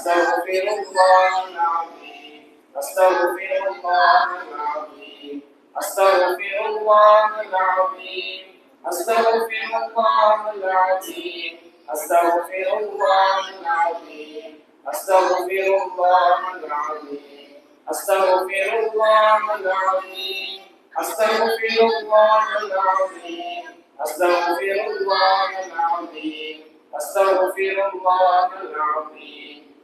أستغفر الله العظيم أستغفر الله العظيم أستغفر الله العظيم أستغفر الله العظيم أستغفر الله العظيم أستغفر الله العظيم أستغفر الله العظيم أستغفر الله العظيم أستغفر الله العظيم أستغفر الله العظيم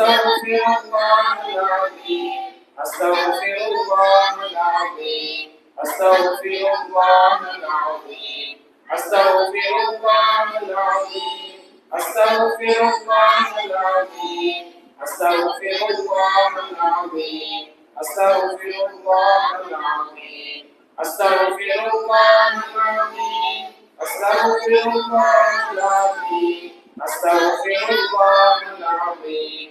أستغفر الله العظيم أستغفر الله العظيم أستغفر الله العظيم أستغفر الله العظيم أستغفر الله العظيم أستغفر الله العظيم أستغفر الله العظيم أستغفر الله العظيم أستغفر الله العظيم أستغفر الله العظيم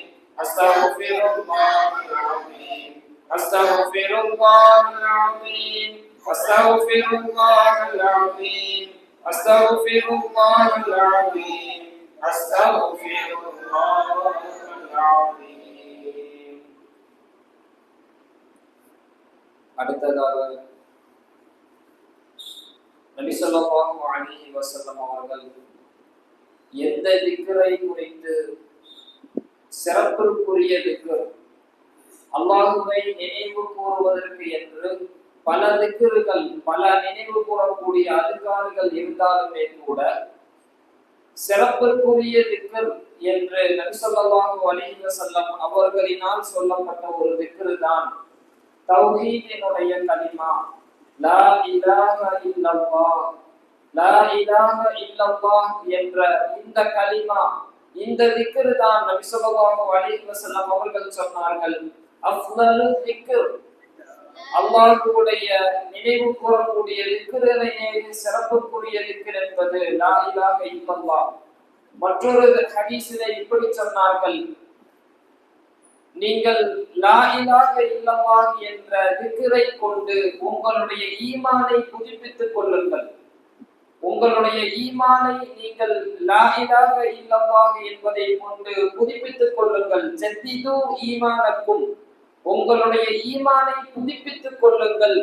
أستغفر الله العظيم أستغفر الله العظيم أستغفر الله العظيم أستغفر الله العظيم أستغفر الله العظيم அடுத்ததாக நபி ஸல்லல்லாஹு அலைஹி வஸல்லம் அவர்கள் எந்த திக்கரை குறித்து சிறப்பிற்குரியதுக்கு அல்லாஹுவை நினைவு கூறுவதற்கு என்று பல திக்கர்கள் பல நினைவு கூறக்கூடிய அதிகாரிகள் இருந்தாலுமே கூட சிறப்பிற்குரிய திக்கர் என்று நபிசல்லாஹு அலைஹி செல்லம் அவர்களினால் சொல்லப்பட்ட ஒரு திக்ரு தான் தௌஹீதினுடைய கனிமா. லா இலாஹ இல்லல்லாஹ் லா இலாஹ இல்லல்லாஹ் என்ற இந்த கலிமா இந்த திக்கரு தான் நபி ஸல்லல்லாஹு அலைஹி வஸல்லம் அவர்கள் சொன்னார்கள். அஃலலு திக்கர் அல்லாஹுடைய நினைவு கூறக்கூடிய திக்கரனையே சிறப்புக்குரிய திக்கர் என்பது லா இலாஹ இல்லல்லாஹ். மற்றொரு ஹதீஸிலே இப்படி சொன்னார்கள். நீங்கள் லா இலாஹ இல்லல்லாஹ் என்ற திக்கரை கொண்டு உங்களுடைய ஈமானை புதுப்பித்துக் கொள்ளுங்கள். உங்களுடைய ஈமானை நீங்கள் லாயிலாக இல்லமாக என்பதை கொண்டு புதுப்பித்துக் கொள்ளுங்கள். செத்திது ஈமானக்கும். உங்களுடைய ஈமானை புதுப்பித்துக் கொள்ளுங்கள்.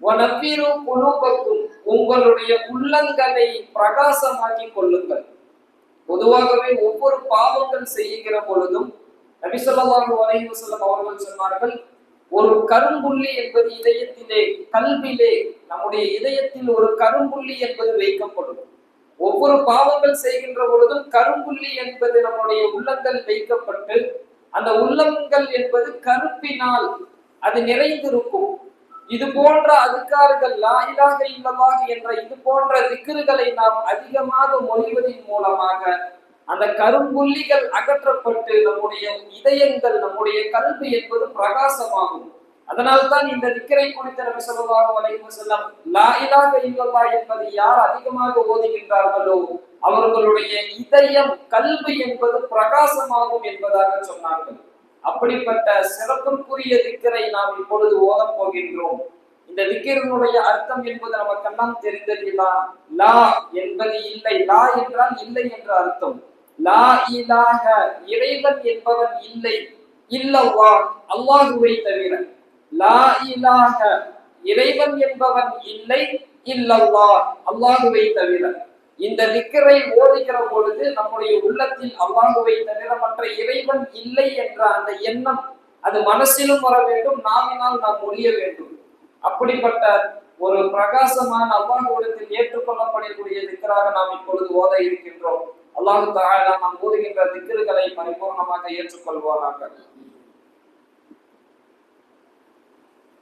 வனப்பீரு குழுபக்கும் உங்களுடைய உள்ளங்களை பிரகாசமாக்கி கொள்ளுங்கள். பொதுவாகவே ஒவ்வொரு பாவங்கள் செய்கிற பொழுதும் நபிசல்லாஹு அலைஹி வஸல்லம் அவர்கள் சொன்னார்கள் ஒரு கரும்புள்ளி என்பது இதயத்திலே கல்விலே நம்முடைய இதயத்தில் ஒரு கரும்புள்ளி என்பது வைக்கப்படும். ஒவ்வொரு பாவங்கள் செய்கின்ற பொழுதும் கரும்புள்ளி என்பது நம்முடைய உள்ளங்கள் வைக்கப்பட்டு அந்த உள்ளங்கள் என்பது கருப்பினால் அது நிறைந்திருக்கும். இது போன்ற அதுக்கார்கள் லாயிலாக இல்லமாக என்ற இது போன்ற திக்கிறுகளை நாம் அதிகமாக மொழிவதன் மூலமாக அந்த கரும்புள்ளிகள் அகற்றப்பட்டு நம்முடைய இதயங்கள் நம்முடைய கல்வி என்பது பிரகாசமாகும். அதனால்தான் இந்த நிக்கரை குறித்த நபி ஸல்லல்லாஹு அலைஹி செல்லம் லா இலாஹ என்பதை யார் அதிகமாக ஓதுகின்றார்களோ அவர்களுடைய இதயம் கல்வி என்பது பிரகாசமாகும் என்பதாக சொன்னார்கள். அப்படிப்பட்ட சிறப்புக்குரிய திக்கரை நாம் இப்பொழுது ஓதப் போகின்றோம். இந்த திக்கிரனுடைய அர்த்தம் என்பது நமக்கெல்லாம் தெரிந்ததில்லா லா என்பது இல்லை லா என்றால் இல்லை என்ற அர்த்தம். லா இலாக இறைவன் என்பவன் இல்லை இல்லவா அல்லாஹுவை தவிர. லா இலாக இறைவன் என்பவன் இல்லை இல்லவா அல்லாஹுவை தவிர. இந்த திக்கரை ஓதுகிற பொழுது நம்முடைய உள்ளத்தில் அல்லாஹுவை தவிர மற்ற இறைவன் இல்லை என்ற அந்த எண்ணம் அது மனசிலும் வர வேண்டும் நாவினால் நாம் மொழிய வேண்டும். அப்படிப்பட்ட ஒரு பிரகாசமான அல்லாஹுவிடத்தில் ஏற்றுக்கொள்ளப்படக்கூடிய திக்கராக நாம் இப்பொழுது ஓத இருக்கின்றோம் அல்லாஹு தாலா நாம் ஓதுகின்ற திக்கர்களை பரிபூர்ணமாக ஏற்றுக்கொள்வாராக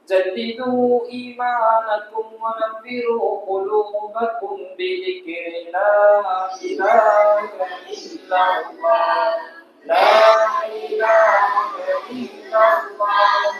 جددوا إيمانكم ونبروا قلوبكم بذكر لا إله إلا الله لا إله إلا الله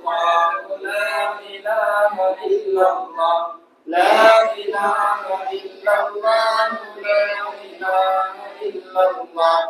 Allahumma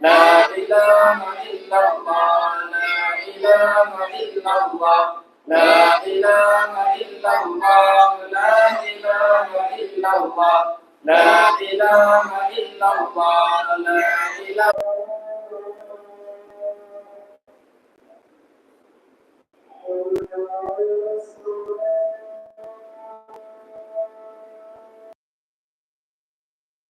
لا إله إلا الله لا إله إلا الله لا إله إلا الله لا إله إلا الله لا إله إلا الله Thank you.